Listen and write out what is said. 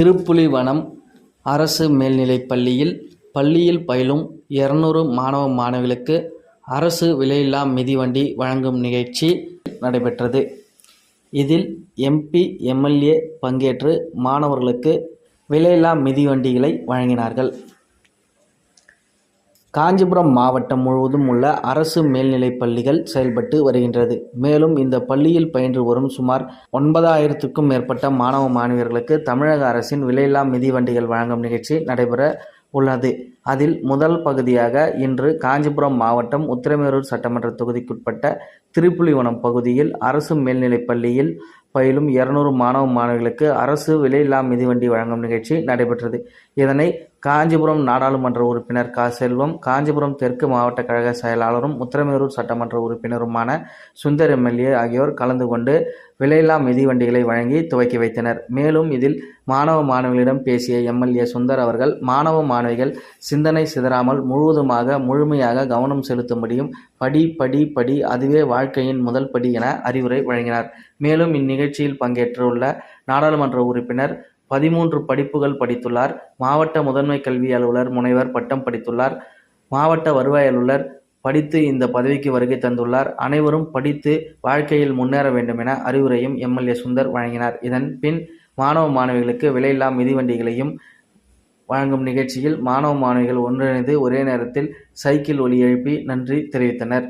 திருப்புலிவனம் அரசு மேல்நிலைப் பள்ளியில் பள்ளியில் பயிலும் இருநூறு மாணவ மாணவிகளுக்கு அரசு விலையில்லா மிதிவண்டி வழங்கும் நிகழ்ச்சி நடைபெற்றது. இதில் எம்பி எம்எல்ஏ பங்கேற்று மாணவர்களுக்கு விலையில்லா மிதிவண்டிகளை வழங்கினார்கள். காஞ்சிபுரம் மாவட்டம் முழுவதும் உள்ள அரசு மேல்நிலைப் பள்ளிகள் செயல்பட்டு வருகின்றது. மேலும் இந்த பள்ளியில் பயின்று வரும் சுமார் ஒன்பதாயிரத்துக்கும் மேற்பட்ட மாணவ மாணவியர்களுக்கு தமிழக அரசின் விலையில்லா மிதிவண்டிகள் வழங்கும் நிகழ்ச்சி நடைபெற உள்ளது. அதில் முதல் பகுதியாக இன்று காஞ்சிபுரம் மாவட்டம் உத்திரமேரூர் சட்டமன்ற தொகுதிக்குட்பட்ட திருப்புலிவனம் பகுதியில் அரசு மேல்நிலைப் பள்ளியில் பயிலும் இருநூறு மாணவ மாணவிகளுக்கு அரசு விலையில்லா மிதிவண்டி வழங்கும் நிகழ்ச்சி நடைபெற்றது. இதனை காஞ்சிபுரம் நாடாளுமன்ற உறுப்பினர் க. செல்வம் காஞ்சிபுரம் தெற்கு மாவட்ட கழக செயலாளரும் உத்திரமேரூர் சட்டமன்ற உறுப்பினருமான சுந்தர் எம்எல்ஏ ஆகியோர் கலந்து கொண்டு விலையில்லா மிதிவண்டிகளை வழங்கி துவக்கி வைத்தனர். மேலும் இதில் மாணவ மாணவிகளிடம் பேசிய எம்எல்ஏ சுந்தர் அவர்கள் மாணவ மாணவிகள் சிந்தனை சிதறாமல் முழுவதுமாக முழுமையாக கவனம் செலுத்தும்படியும் படி படி படி அதுவே வாழ்க்கையின் முதல் படி என அறிவுரை வழங்கினார். மேலும் இந்நிகழ்ச்சியில் பங்கேற்றுள்ள நாடாளுமன்ற உறுப்பினர் பதிமூன்று படிப்புகள் படித்துள்ளார். மாவட்ட முதன்மை கல்வி அலுவலர் முனைவர் பட்டம் படித்துள்ளார். மாவட்ட வருவாய் அலுவலர் படித்து இந்த பதவிக்கு வருகை தந்துள்ளார். அனைவரும் படித்து வாழ்க்கையில் முன்னேற வேண்டும் என அறிவுரையும் எம்எல்ஏ சுந்தர் வழங்கினார். இதன் பின் மாணவ மாணவிகளுக்கு விலையில்லா மிதிவண்டிகளையும் வழங்கும் நிகழ்ச்சியில் மாணவ மாணவிகள் ஒன்றிணைந்து ஒரே நேரத்தில் சைக்கிள் ஒலி எழுப்பி நன்றி தெரிவித்தனர்.